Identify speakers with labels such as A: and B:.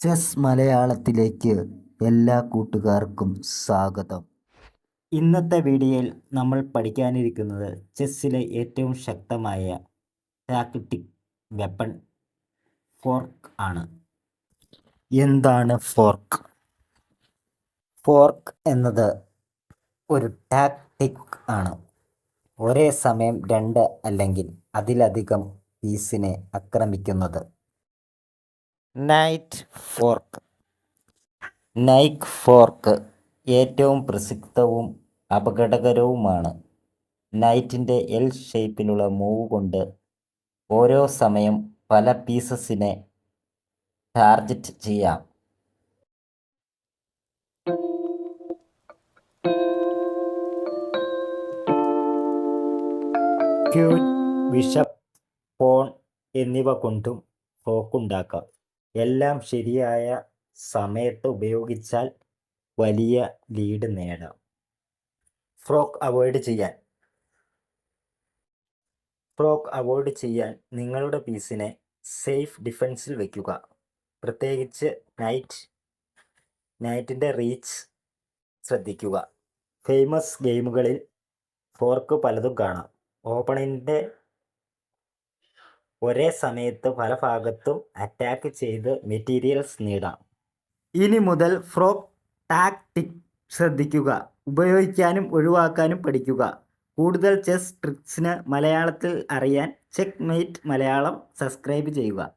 A: Chess മലയാളത്തിലേക്ക് എല്ലാ കൂട്ടുകാർക്കും സ്വാഗതം. ഇന്നത്തെ വീഡിയോയിൽ നമ്മൾ പഠിക്കാനിരിക്കുന്നത് ചെസ്സിലെ ഏറ്റവും ശക്തമായ ടാക്ടിക് വെപ്പൺ ഫോർക്ക് ആണ്. എന്താണ് ഫോർക്ക്? ഫോർക്ക് എന്നത് ഒരു ടാക്ടിക് ആണ്. ഒരേ സമയം രണ്ട് അല്ലെങ്കിൽ അതിലധികം പീസിനെ ആക്രമിക്കുന്നത്. നൈറ്റ് ഫോർക്ക് നൈക്ക് ഫോർക്ക് ഏറ്റവും പ്രസിദ്ധവും അപകടകരവുമാണ്. നൈറ്റിന്റെ എൽ ഷേപ്പിലുള്ള മൂവ് കൊണ്ട് ഓരോ സമയം പല പീസസിനെ ടാർഗറ്റ് ചെയ്യാം. ക്യൂ ബിഷപ്പ് പോൺ എന്നിവ കൊണ്ടും ഫ്രോക്കുണ്ടാക്കാം എല്ലാം ശരിയായ സമയത്ത് ഉപയോഗിച്ചാൽ വലിയ ലീഡ് നേടാം. ഫ്രോക്ക് അവോയ്ഡ് ചെയ്യാൻ. ഫ്രോക്ക് അവോയ്ഡ് ചെയ്യാൻ നിങ്ങളുടെ പീസിനെ സേഫ് ഡിഫൻസിൽ വയ്ക്കുക പ്രത്യേകിച്ച് നൈറ്റ് നൈറ്റിന്റെ റീച്ച് ശ്രദ്ധിക്കുക. ഫേമസ് ഗെയിമുകളിൽ ഫോർക്ക് പലതും കാണാം. ഓപ്പണിന്റെ ഒരേ സമയത്ത് പല ഭാഗത്തും അറ്റാക്ക് ചെയ്ത് മെറ്റീരിയൽസ് നേടാം. ഇനി മുതൽ ഫ്രോക്ക് ടാക്ടിക് ശ്രദ്ധിക്കുക. ഉപയോഗിക്കാനും ഒഴിവാക്കാനും പഠിക്കുക. കൂടുതൽ ചെസ് ട്രിക്സിന് മലയാളത്തിൽ അറിയാൻ ചെക്ക് മെയ്റ്റ് മലയാളം സബ്സ്ക്രൈബ് ചെയ്യുക.